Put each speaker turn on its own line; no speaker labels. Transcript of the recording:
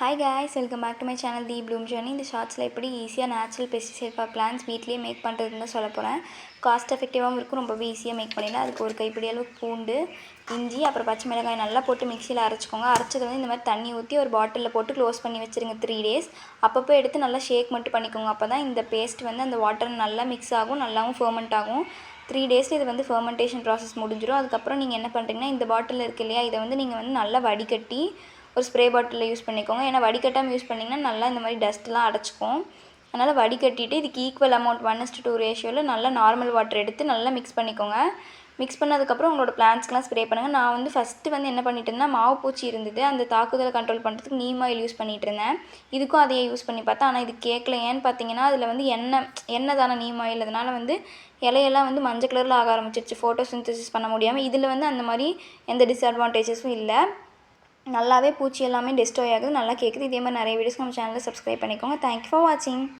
Hi guys welcome back to my channel the bloom journey இந்த ஷார்ட்ஸில் எப்படி ஈஸியாக நேச்சுரல் பெஸ்டிசைட் ஃபார் பிளான்ஸ் வீட்லேயே மேக் பண்ணுறதுன்னு தான் சொல்ல போகிறேன் காஸ்ட் எஃபெக்டிவாகவும் இருக்கும் ரொம்பவே ஈஸியாக மேக் பண்ணிடலாம். அதுக்கு ஒரு கைப்பிடி அளவு பூண்டு இஞ்சி அப்புறம் பச்சை மிளகாய் நல்லா போட்டு மிக்சியில் அரைச்சிக்கோங்க. அரைச்சது வந்து இந்த மாதிரி தண்ணி ஊற்றி ஒரு பாட்டிலில் போட்டு க்ளோஸ் பண்ணி வச்சுருங்க த்ரீ டேஸ் அப்பப்போ எடுத்து நல்லா ஷேக் மட்டும் பண்ணிக்கோங்க. அப்போ தான் இந்த பேஸ்ட் வந்து அந்த வாட்டர் நல்லா மிக்ஸ் ஆகும் நல்லாவும் ஃபர்மெண்ட் ஆகும். த்ரீ டேஸில் இது வந்து ஃபர்மெண்டேஷன் ப்ராசஸ் முடிஞ்சிடும் அதுக்கப்புறம் நீங்கள் என்ன பண்ணுறீங்கன்னா இந்த பாட்டில் இருக்கு இல்லையா இதை வந்து நீங்கள் வந்து நல்லா வடிகட்டி ஒரு ஸ்ப்ரே பாட்டிலில் யூஸ் பண்ணிக்கோங்க. ஏன்னா வடிகட்டாமல் யூஸ் பண்ணிங்கன்னா நல்லா இந்த மாதிரி டஸ்ட்லாம் அடைச்சிக்கும். அதனால் வடிகட்டிட்டு இதுக்கு equal amount one is to ரேஷியோவில் நல்லா நார்மல் வாட்டர் எடுத்து நல்லா மிக்ஸ் பண்ணிக்கோங்க. மிக்ஸ் பண்ணதுக்கப்புறம் உங்களோட பிளான்ஸ்க்கெலாம் ஸ்ப்ரே பண்ணுங்கள் நான் வந்து ஃபஸ்ட்டு வந்து என்ன பண்ணிட்டு இருந்தேன் மாவு பூச்சி இருந்தது. அந்த தாக்குதலை கண்ட்ரோல் பண்ணுறதுக்கு நீம் ஆயில் யூஸ் பண்ணிகிட்டு இருந்தேன். இதுக்கும் அதையே யூஸ் பண்ணி பார்த்தேன். ஆனால் இது கேட்கல ஏன்னு பார்த்தீங்கன்னா அதில் வந்து எண்ணெய் எண்ணெய் தானே நீம் ஆயில் அதனால் வந்து இலையெல்லாம் வந்து மஞ்சள் கலரில் ஆக ஆரம்பிச்சிருச்சு. ஃபோட்டோ சிந்தசிஸ் பண்ண முடியாமல் இதில் வந்து அந்த மாதிரி எந்த டிஸ்அட்வான்டேஜஸும் இல்லை. நல்லாவே பூச்சி எல்லாமே டெஸ்ட்ராய் ஆகுது நல்லா கேட்குது இதே மாதிரி நிறைய வீடியோஸ் நம்ம சேனலில் சப்ஸ்கிரைப் பண்ணிக்கோங்க. தேங்க்யூ ஃபார் வாட்சிங்